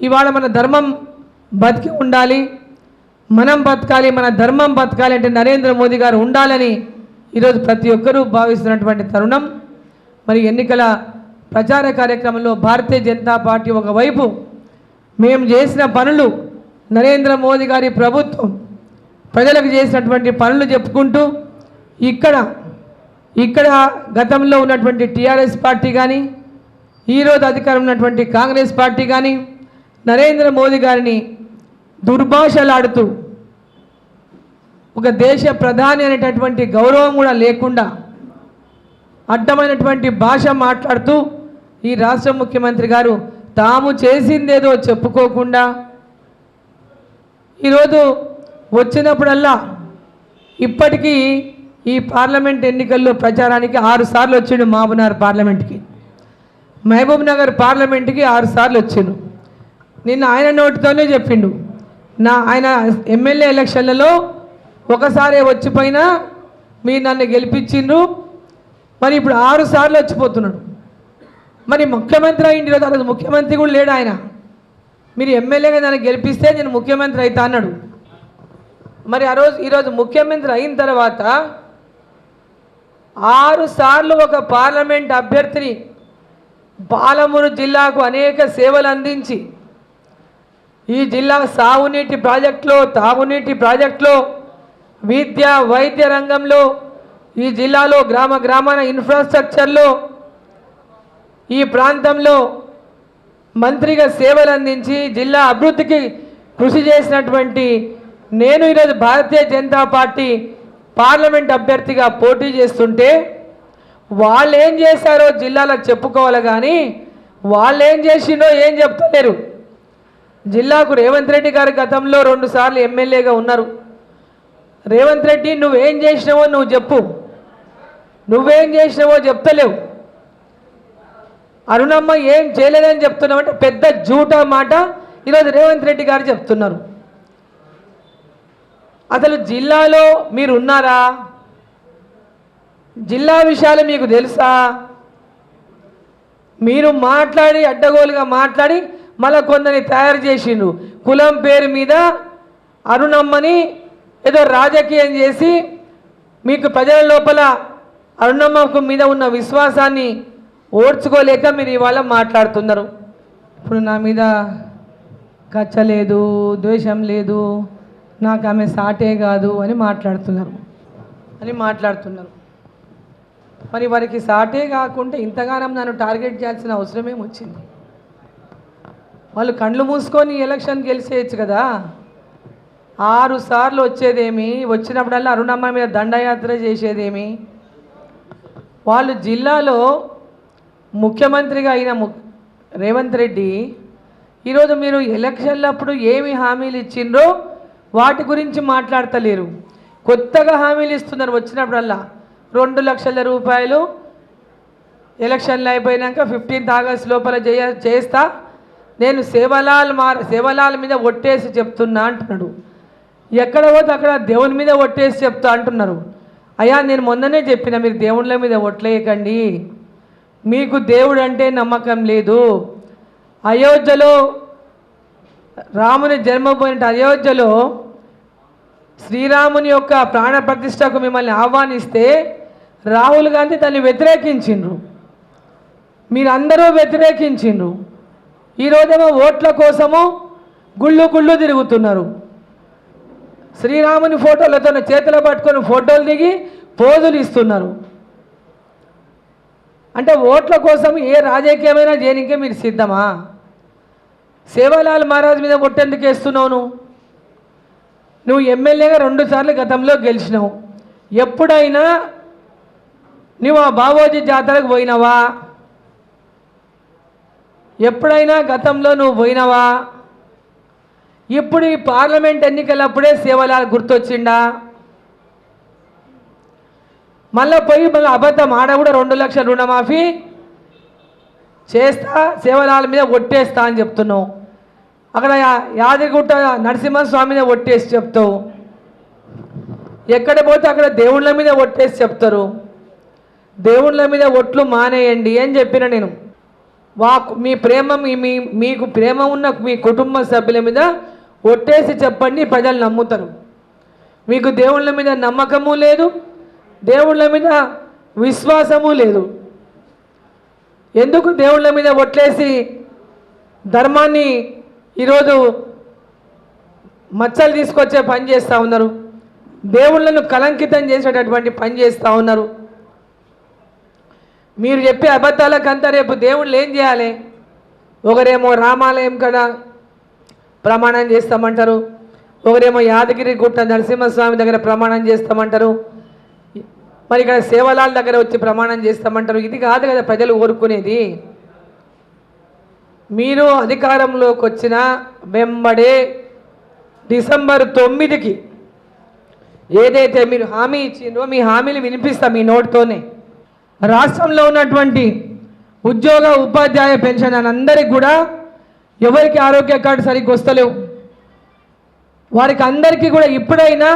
ఇవాళ మన ధర్మం బతికి ఉండాలి మనం బతకాలి మన ధర్మం బతకాలి అంటే నరేంద్ర మోదీ గారు ఉండాలని ఈరోజు ప్రతి ఒక్కరూ భావిస్తున్నటువంటి తరుణం. మరి ఎన్నికల ప్రచార కార్యక్రమంలో భారతీయ జనతా పార్టీ ఒకవైపు మేము చేసిన పనులు నరేంద్ర మోదీ గారి ప్రభుత్వం ప్రజలకు చేసినటువంటి పనులు చెప్పుకుంటూ ఇక్కడ ఇక్కడ గతంలో ఉన్నటువంటి టీఆర్ఎస్ పార్టీ కానీ ఈరోజు అధికారం ఉన్నటువంటి కాంగ్రెస్ పార్టీ కానీ నరేంద్ర మోదీ గారిని దుర్భాషలాడుతూ ఒక దేశ ప్రధాని అనేటటువంటి గౌరవం కూడా లేకుండా అడ్డమైనటువంటి భాష మాట్లాడుతూ ఈ రాష్ట్ర ముఖ్యమంత్రి గారు తాము చేసిందేదో చెప్పుకోకుండా ఈరోజు వచ్చినప్పుడల్లా ఇప్పటికీ ఈ పార్లమెంట్ ఎన్నికల్లో ప్రచారానికి ఆరు సార్లు వచ్చిండు మహబూబ్నగర్ పార్లమెంట్కి. మహబూబ్ నగర్ పార్లమెంట్కి ఆరు సార్లు వచ్చిండు. నిన్న ఆయన నోటితోనే చెప్పిండు. నా ఆయన ఎమ్మెల్యే ఎలక్షన్లలో ఒకసారి వచ్చిపోయినా మీరు నన్ను గెలిపించిండ్రు. మరి ఇప్పుడు ఆరు సార్లు వచ్చిపోతున్నాడు. మరి ముఖ్యమంత్రి అయింది ఈరోజు ముఖ్యమంత్రి కూడా లేడు ఆయన. మీరు ఎమ్మెల్యేగా నన్ను గెలిపిస్తే నేను ముఖ్యమంత్రి అవుతా అన్నాడు. మరి ఆ రోజు ఈరోజు ముఖ్యమంత్రి అయిన తర్వాత ఆరు సార్లు ఒక పార్లమెంట్ అభ్యర్థిని పాలమూరు జిల్లాకు అనేక సేవలు అందించి ఈ జిల్లా సాగునీటి ప్రాజెక్టులో తాగునీటి ప్రాజెక్టులో విద్య వైద్య రంగంలో ఈ జిల్లాలో గ్రామ గ్రామాన ఇన్ఫ్రాస్ట్రక్చర్లో ఈ ప్రాంతంలో మంత్రిగా సేవలు అందించి జిల్లా అభివృద్ధికి కృషి చేసినటువంటి నేను ఈరోజు భారతీయ జనతా పార్టీ పార్లమెంట్ అభ్యర్థిగా పోటీ చేస్తుంటే వాళ్ళు ఏం చేశారో జిల్లాలో చెప్పుకోవాలి కానీ వాళ్ళు ఏం చేసిండో ఏం చెప్తలేరు. జిల్లాకు రేవంత్ రెడ్డి గారు గతంలో రెండు సార్లు ఎమ్మెల్యేగా ఉన్నారు. రేవంత్ రెడ్డి నువ్వేం చేసినావో నువ్వు చెప్పు. నువ్వేం చేసినావో చెప్తలేవు. అరుణమ్మ ఏం చేయలేదని చెప్తున్నావు అంటే పెద్ద జూట మాట ఈరోజు రేవంత్ రెడ్డి గారు చెప్తున్నారు. అసలు జిల్లాలో మీరు ఉన్నారా జిల్లా విషయాలు మీకు తెలుసా? మీరు మాట్లాడి అడ్డగోలుగా మాట్లాడి మళ్ళీ కొందరిని తయారు చేసిండ్రు కులం పేరు మీద అరుణమ్మని ఏదో రాజకీయం చేసి మీకు ప్రజల లోపల అరుణమ్మకు మీద ఉన్న విశ్వాసాన్ని ఓడ్చుకోలేక మీరు ఇవాళ మాట్లాడుతున్నారు. ఇప్పుడు నా మీద కచ్చ లేదు ద్వేషం లేదు నాకు ఆమె సాటే కాదు అని మాట్లాడుతున్నారు. అని మాట్లాడుతున్నారు. మరి వారికి సాటే కాకుండా ఇంతగానం నన్ను టార్గెట్ చేయాల్సిన అవసరమేం వచ్చింది? వాళ్ళు కళ్ళు మూసుకొని ఎలక్షన్ గెలిచేయచ్చు కదా. ఆరు సార్లు వచ్చేదేమి? వచ్చినప్పుడల్లా అరుణమ్మ మీద దండయాత్ర చేసేదేమి? వాళ్ళు జిల్లాలో ముఖ్యమంత్రిగా అయిన ము రేవంత్ రెడ్డి ఈరోజు మీరు ఎలక్షన్లప్పుడు ఏమి హామీలు ఇచ్చిండ్రో వాటి గురించి మాట్లాడతలేరు. కొత్తగా హామీలు ఇస్తున్నారు వచ్చినప్పుడల్లా. రెండు లక్షల రూపాయలు ఎలక్షన్లు అయిపోయినాక ఫిఫ్టీన్త్ ఆగస్ట్ లోపల చేయ చేస్తా నేను సేవలాల్ మార్ సేవలాల్ మీద ఒట్టేసి చెప్తున్నా అంటున్నాడు. ఎక్కడ పోతే అక్కడ దేవుని మీద ఒట్టేసి చెప్తా అంటున్నారు. అయ్యా నేను మొన్ననే చెప్పిన మీరు దేవుళ్ళ మీద ఒట్లేయకండి. మీకు దేవుడు అంటే నమ్మకం లేదు. అయోధ్యలో రాముని జన్మపోయిన అయోధ్యలో శ్రీరాముని యొక్క ప్రాణ ప్రతిష్టకు మిమ్మల్ని ఆహ్వానిస్తే రాహుల్ గాంధీ దాన్ని వ్యతిరేకించిండ్రు. మీరందరూ వ్యతిరేకించిండ్రు. ఈరోజేమో ఓట్ల కోసము గుళ్ళు గుళ్ళు తిరుగుతున్నారు. శ్రీరాముని ఫోటోలతో చేతులు పట్టుకొని ఫోటోలు దిగి పోజులు ఇస్తున్నారు. అంటే ఓట్ల కోసం ఏ రాజకీయమైనా చేయనికే మీరు సిద్ధమా? సేవాలాల్ మహారాజ్ మీద ఒట్టెందుకు వేస్తున్నావు నువ్వు? నువ్వు ఎమ్మెల్యేగా రెండుసార్లు గతంలో గెలిచినావు. ఎప్పుడైనా నువ్వు ఆ బాబోజీ జాతరకు పోయినావా? ఎప్పుడైనా గతంలో నువ్వు పోయినావా? ఇప్పుడు ఈ పార్లమెంట్ ఎన్నికలప్పుడే సేవలాల్ గుర్తొచ్చిండా? మళ్ళీ పోయి మళ్ళీ అబద్ధం ఆడ కూడా రెండు లక్షల రుణమాఫీ చేస్తా సేవలాల మీద ఒట్టేస్తా అని చెప్తున్నావు. అక్కడ యాదగిట్ట యాదగిరిగుట్ట నరసింహస్వామి మీద ఒట్టేసి చెప్తావు. ఎక్కడ పోతే అక్కడ దేవుళ్ళ మీద ఒట్టేసి చెప్తారు. దేవుళ్ళ మీద ఒట్లు మానేయండి అని చెప్పిన నేను. వా మీ ప్రేమ మీ మీ మీకు ప్రేమ ఉన్న మీ కుటుంబ సభ్యుల మీద ఒట్టేసి చెప్పండి ప్రజలు నమ్ముతారు. మీకు దేవుళ్ళ మీద నమ్మకము లేదు దేవుళ్ళ మీద విశ్వాసము లేదు. ఎందుకు దేవుళ్ళ మీద ఒట్లేసి ధర్మాన్ని ఈరోజు మచ్చలు తీసుకొచ్చే పని చేస్తూ ఉన్నారు? దేవుళ్ళను కలంకితం చేసేటటువంటి పని చేస్తూ ఉన్నారు? మీరు చెప్పే అబద్ధాలకంతా రేపు దేవుళ్ళు ఏం చేయాలి? ఒకరేమో రామాలయం కదా ప్రమాణం చేస్తామంటారు. ఒకరేమో యాదగిరి గుట్ట నరసింహస్వామి దగ్గర ప్రమాణం చేస్తామంటారు. మరి ఇక్కడ సేవలాల దగ్గర వచ్చి ప్రమాణం చేస్తామంటారు. ఇది కాదు కదా ప్రజలు కోరుకునేది. మీరు అధికారంలోకి వచ్చిన వెంబడే డిసెంబర్ తొమ్మిదికి ఏదైతే మీరు హామీ ఇచ్చిందో మీ హామీలు వినిపిస్తాం మీ నోటితోనే. రాష్ట్రంలో ఉన్నటువంటి ఉద్యోగ ఉపాధ్యాయ పెన్షన్ అని అందరికి కూడా ఎవరికి ఆరోగ్య కార్డు సరిగ్గా వస్తలేవు. వారికి అందరికీ కూడా ఇప్పుడైనా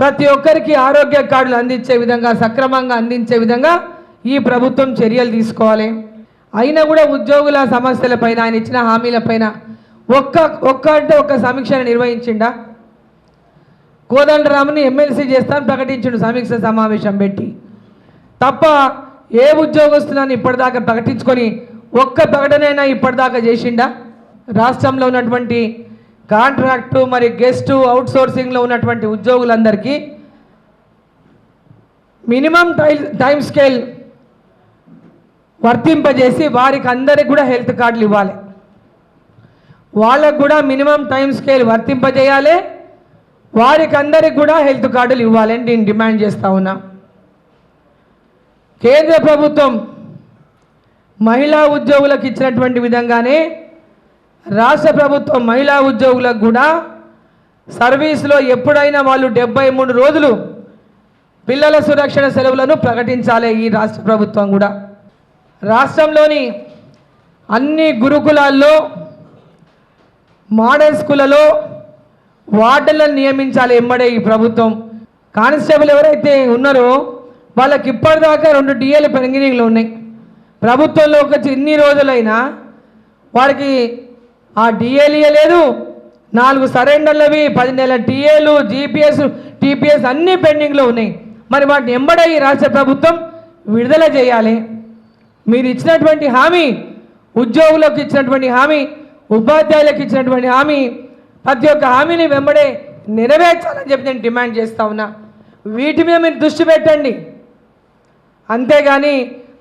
ప్రతి ఒక్కరికి ఆరోగ్య కార్డులు అందించే విధంగా సక్రమంగా అందించే విధంగా ఈ ప్రభుత్వం చర్యలు తీసుకోవాలి. అయినా కూడా ఉద్యోగుల సమస్యలపైన ఆయన ఇచ్చిన హామీలపైన ఒక్క ఒక్క అంటే ఒక్క సమీక్షను నిర్వహించిండా? కోదండరాముని ఎమ్మెల్సీ చేస్తాను ప్రకటించిండు సమీక్ష సమావేశం పెట్టి. తప్ప ఏ ఉద్యోగస్తులను ఇప్పటిదాకా ప్రకటించుకొని ఒక్క ప్రకటనైనా ఇప్పటిదాకా చేసిండా? రాష్ట్రంలో ఉన్నటువంటి కాంట్రాక్టు మరి గెస్ట్ అవుట్సోర్సింగ్లో ఉన్నటువంటి ఉద్యోగులందరికీ మినిమం టై టైం స్కేల్ వర్తింపజేసి వారికి అందరికి కూడా హెల్త్ కార్డులు ఇవ్వాలి. వాళ్ళకు కూడా మినిమం టైం స్కేల్ వర్తింపజేయాలి. వారికి అందరికి కూడా హెల్త్ కార్డులు ఇవ్వాలని నేను డిమాండ్ చేస్తా ఉన్నా. కేంద్ర ప్రభుత్వం మహిళా ఉద్యోగులకు ఇచ్చినటువంటి విధంగానే రాష్ట్ర ప్రభుత్వం మహిళా ఉద్యోగులకు కూడా సర్వీస్లో ఎప్పుడైనా వాళ్ళు డెబ్బై మూడు రోజులు పిల్లల సురక్షణ సెలవులను ప్రకటించాలి ఈ రాష్ట్ర ప్రభుత్వం కూడా. రాష్ట్రంలోని అన్ని గురుకులాల్లో మోడల్ స్కూళ్ళలో వార్డులను నియమించాలి ఎంబడే ఈ ప్రభుత్వం. కానిస్టేబుల్ ఎవరైతే ఉన్నారో వాళ్ళకి ఇప్పటిదాకా రెండు డిఏలు పెండింగ్లో ఉన్నాయి. ప్రభుత్వంలో వచ్చి ఇన్ని రోజులైనా వారికి ఆ డిఏలు ఇవ్వలేదు నాలుగు సరెండర్లవి పది నెలల టీఏలు జీపీఎస్ టీపీఎస్ అన్నీ పెండింగ్లో ఉన్నాయి. మరి వాటిని ఎంబడే ఈ రాష్ట్ర ప్రభుత్వం విడుదల చేయాలి. మీరు ఇచ్చినటువంటి హామీ ఉద్యోగులకు ఇచ్చినటువంటి హామీ ఉపాధ్యాయులకు ఇచ్చినటువంటి హామీ ప్రతి ఒక్క హామీని వెంబడే నెరవేర్చాలని చెప్పి నేను డిమాండ్ చేస్తా ఉన్నా. వీటి మీద మీరు దృష్టి పెట్టండి. అంతేగాని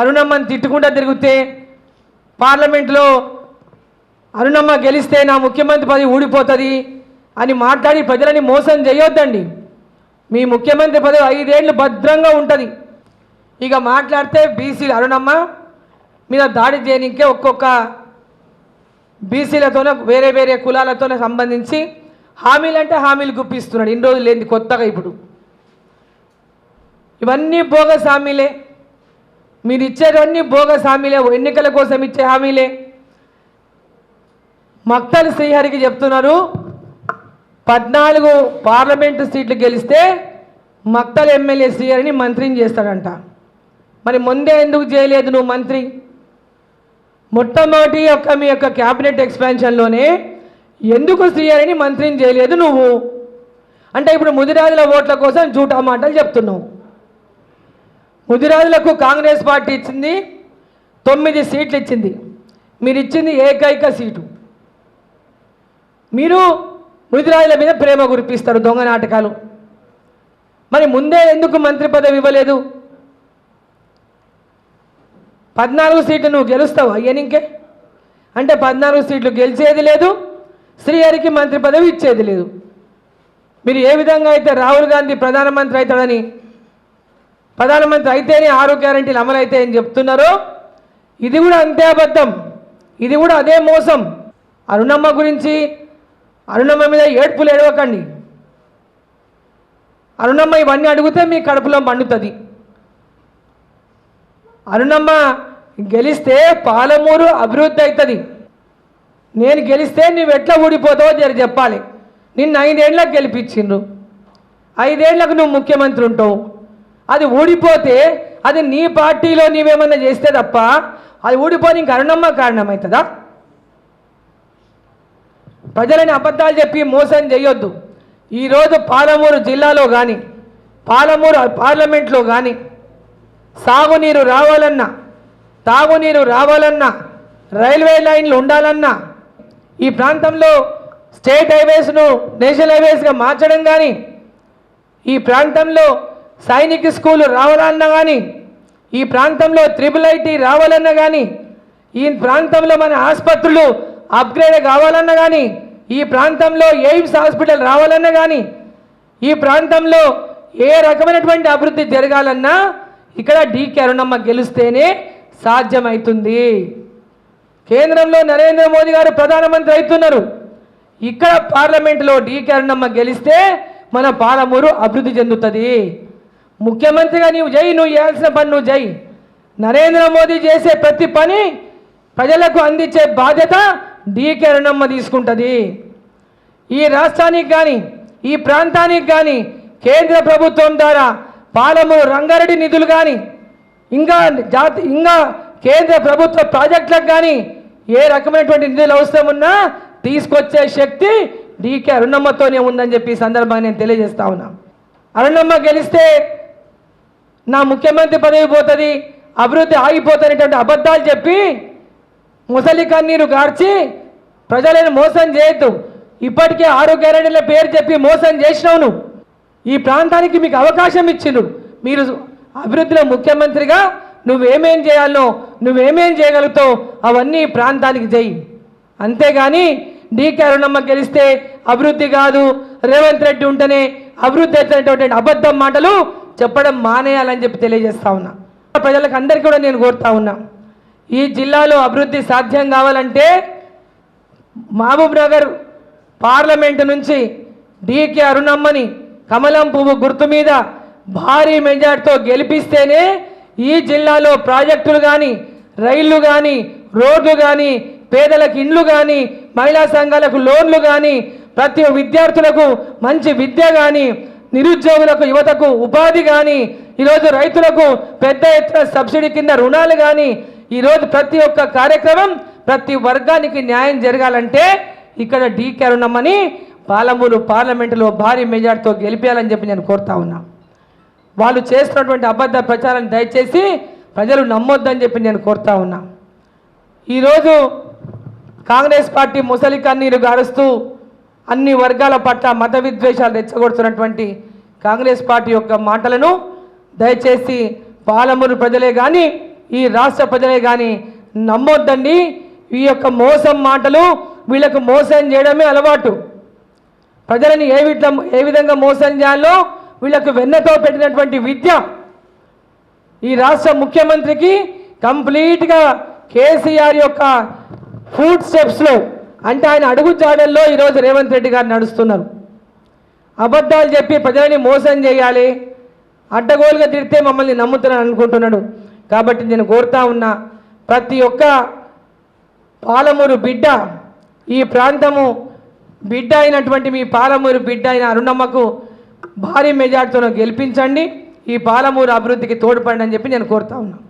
అరుణమ్మని తిట్టుకుంటూ తిరిగితే పార్లమెంట్లో అరుణమ్మ గెలిస్తే నా ముఖ్యమంత్రి పదవి ఊడిపోతుంది అని మాట్లాడి ప్రజలని మోసం చేయొద్దండి. మీ ముఖ్యమంత్రి పదవి ఐదేళ్ళు భద్రంగా ఉంటుంది. ఇక మాట్లాడితే బీసీలు అరుణమ్మ మీద దాడి చేయనికే ఒక్కొక్క బీసీలతోనే వేరే వేరే కులాలతోనే సంబంధించి హామీలు అంటే హామీలు గుప్పిస్తున్నాడు. ఇన్ని రోజులు లేని కొత్తగా ఇప్పుడు. ఇవన్నీ బోగస్ హామీలే. మీరు ఇచ్చేవన్నీ బోగస్ హామీలే ఎన్నికల కోసం ఇచ్చే హామీలే. మక్తల్ శ్రీహరికి చెప్తున్నారు పద్నాలుగు పార్లమెంటు సీట్లు గెలిస్తే మక్తల్ ఎమ్మెల్యే శ్రీహరిని మంత్రిని చేస్తాడంట. మరి ముందే ఎందుకు చేయలేదు నువ్వు మంత్రి? మొట్టమొదటి యొక్క మీ యొక్క క్యాబినెట్ ఎక్స్పాన్షన్లోనే ఎందుకు శ్రీహరిని మంత్రిని చేయలేదు నువ్వు? అంటే ఇప్పుడు ముదిరాజుల ఓట్ల కోసం జూటా మాటలు చెప్తున్నావు. ముదిరాజులకు కాంగ్రెస్ పార్టీ ఇచ్చింది తొమ్మిది సీట్లు ఇచ్చింది. మీరు ఇచ్చింది ఏకైక సీటు. మీరు ముదిరాజుల మీద ప్రేమ కురిపిస్తారు దొంగ నాటకాలు. మరి ముందే ఎందుకు మంత్రి పదవి ఇవ్వలేదు? పద్నాలుగు సీట్లు నువ్వు గెలుస్తావు? అయ్యనింకే అంటే పద్నాలుగు సీట్లు గెలిచేది లేదు శ్రీహరికి మంత్రి పదవి ఇచ్చేది లేదు. మీరు ఏ విధంగా అయితే రాహుల్ గాంధీ ప్రధానమంత్రి అవుతాడని ప్రధానమంత్రి అయితేనే ఆరు గ్యారంటీలు అమలైతే అని చెప్తున్నారో. ఇది కూడా అంతే అబద్ధం. ఇది కూడా అదే మోసం. అరుణమ్మ గురించి అరుణమ్మ మీద ఏడ్పులు ఏడవకండి. అరుణమ్మ ఇవన్నీ అడిగితే మీ కడుపులో మండుతుంది. అరుణమ్మ గెలిస్తే పాలమూరు అభివృద్ధి అవుతుంది నేను గెలిస్తే నువ్వు ఎట్లా ఊడిపోతావో జర చెప్పాలి. నిన్ను ఐదేళ్ళకు గెలిపించిండ్రు. ఐదేళ్ళకు నువ్వు ముఖ్యమంత్రి ఉంటావు. అది ఊడిపోతే అది నీ పార్టీలో నీవేమన్నా చేస్తే తప్ప అది ఊడిపోయి ఇంక అరుణమ్మ కారణమవుతుందా? ప్రజలని అబద్ధాలు చెప్పి మోసం చేయొద్దు. ఈరోజు పాలమూరు జిల్లాలో కానీ పాలమూరు పార్లమెంట్లో కానీ సాగునీరు రావాలన్నా తాగునీరు రావాలన్నా రైల్వే లైన్లు ఉండాలన్నా ఈ ప్రాంతంలో స్టేట్ హైవేస్ను నేషనల్ హైవేస్గా మార్చడం కానీ ఈ ప్రాంతంలో సైనిక స్కూలు రావాలన్నా కానీ ఈ ప్రాంతంలో త్రిబుల్ ఐటీ రావాలన్నా కానీ ఈ ప్రాంతంలో మన ఆసుపత్రులు అప్గ్రేడ్ కావాలన్నా కానీ ఈ ప్రాంతంలో ఎయిమ్స్ హాస్పిటల్ రావాలన్నా కానీ ఈ ప్రాంతంలో ఏ రకమైనటువంటి అభివృద్ధి జరగాలన్నా ఇక్కడ డీకే అరుణమ్మ గెలిస్తేనే సాధ్యమవుతుంది కేంద్రంలో నరేంద్ర మోదీ గారు ప్రధానమంత్రి అవుతున్నారు. ఇక్కడ పార్లమెంటులో డీకే అరుణమ్మ గెలిస్తే మన పాలమూరు అభివృద్ధి చెందుతుంది. ముఖ్యమంత్రిగా నీవు జై నువ్వు చేయాల్సిన పని నువ్వు జై. నరేంద్ర మోదీ చేసే ప్రతి పని ప్రజలకు అందించే బాధ్యత డీకే రుణమ్మ తీసుకుంటుంది. ఈ రాష్ట్రానికి కానీ ఈ ప్రాంతానికి కానీ కేంద్ర ప్రభుత్వం ద్వారా పాలమూరు రంగారెడ్డి నిధులు కానీ ఇంకా జాతి ఇంకా కేంద్ర ప్రభుత్వ ప్రాజెక్టులకు కానీ ఏ రకమైనటువంటి నిధులు అవసరం ఉన్నా తీసుకొచ్చే శక్తి డీకే అరుణమ్మతోనే ఉందని చెప్పి ఈ సందర్భంగా నేను తెలియజేస్తా ఉన్నా. అరుణమ్మ గెలిస్తే నా ముఖ్యమంత్రి పదవి పోతుంది అభివృద్ధి ఆగిపోతున్నటువంటి అబద్ధాలు చెప్పి ముసలి కన్నీరు గార్చి ప్రజలను మోసం చేయొద్దు. ఇప్పటికే ఆరు గ్యారెంటీల పేరు చెప్పి మోసం చేసినావు నువ్వు. ఈ ప్రాంతానికి మీకు అవకాశం ఇచ్చిండు మీరు అభివృద్ధిలో ముఖ్యమంత్రిగా నువ్వేమేం చేయాలో నువ్వేమేం చేయగలుగుతావు అవన్నీ ప్రాంతానికి చేయి అంతేగాని డీకే అరుణమ్మ గెలిస్తే అభివృద్ధి కాదు రేవంత్ రెడ్డి ఉంటేనే అభివృద్ధి అవుతున్నటువంటి అబద్ధం మాటలు చెప్పడం మానేయాలని చెప్పి తెలియజేస్తా ఉన్నా. ప్రజలకు అందరికీ కూడా నేను కోరుతా ఉన్నా. ఈ జిల్లాలో అభివృద్ధి సాధ్యం కావాలంటే మహబూబ్ నగర్ పార్లమెంటు నుంచి డీకే అరుణమ్మని కమలం పువ్వు గుర్తు మీద భారీ మెజార్టీతో గెలిపిస్తేనే ఈ జిల్లాలో ప్రాజెక్టులు కానీ రైళ్ళు కానీ రోడ్లు కానీ పేదలకు ఇండ్లు కానీ మహిళా సంఘాలకు లోన్లు కానీ ప్రతి విద్యార్థులకు మంచి విద్య కానీ నిరుద్యోగులకు యువతకు ఉపాధి కానీ ఈరోజు రైతులకు పెద్ద ఎత్తున సబ్సిడీ కింద రుణాలు కానీ ఈరోజు ప్రతి ఒక్క కార్యక్రమం ప్రతి వర్గానికి న్యాయం జరగాలంటే ఇక్కడ డీ కరుణమ్మని పాలమూరు పార్లమెంటులో భారీ మెజార్టీతో గెలిపేయాలని చెప్పి నేను కోరుతా ఉన్నా. వాళ్ళు చేస్తున్నటువంటి అబద్ధ ప్రచారం దయచేసి ప్రజలు నమ్మొద్దని చెప్పి నేను కోరుతా ఉన్నా. ఈరోజు కాంగ్రెస్ పార్టీ ముసలి కన్నీరు గారుస్తూ అన్ని వర్గాల పట్ల మత విద్వేషాలు రెచ్చగొడుతున్నటువంటి కాంగ్రెస్ పార్టీ యొక్క మాటలను దయచేసి పాలమూరు ప్రజలే కానీ ఈ రాష్ట్ర ప్రజలే కానీ నమ్మొద్దండి. ఈ యొక్క మోసం మాటలు వీళ్ళకు మోసం చేయడమే అలవాటు. ప్రజలని ఏ ఏ విధంగా మోసం చేయాలో వీళ్ళకు వెన్నతో పెట్టినటువంటి విద్య. ఈ రాష్ట్ర ముఖ్యమంత్రికి కంప్లీట్గా కేసీఆర్ యొక్క ఫుడ్ స్టెప్స్లో అంటే ఆయన అడుగు జాడల్లో ఈరోజు రేవంత్ రెడ్డి గారు నడుస్తున్నారు. అబద్ధాలు చెప్పి ప్రజలని మోసం చేయాలి అడ్డగోలుగా తిడితే మమ్మల్ని నమ్ముతున్నాను అనుకుంటున్నాడు. కాబట్టి నేను కోరుతా ఉన్నా ప్రతి ఒక్క పాలమూరు బిడ్డ ఈ ప్రాంతము బిడ్డ అయినటువంటి మీ పాలమూరు బిడ్డ అయిన అరుణమ్మకు భారీ మెజార్టీతో గెలిపించండి ఈ పాలమూరు అభివృద్ధికి తోడ్పడండి అని చెప్పి నేను కోరుతా ఉన్నాను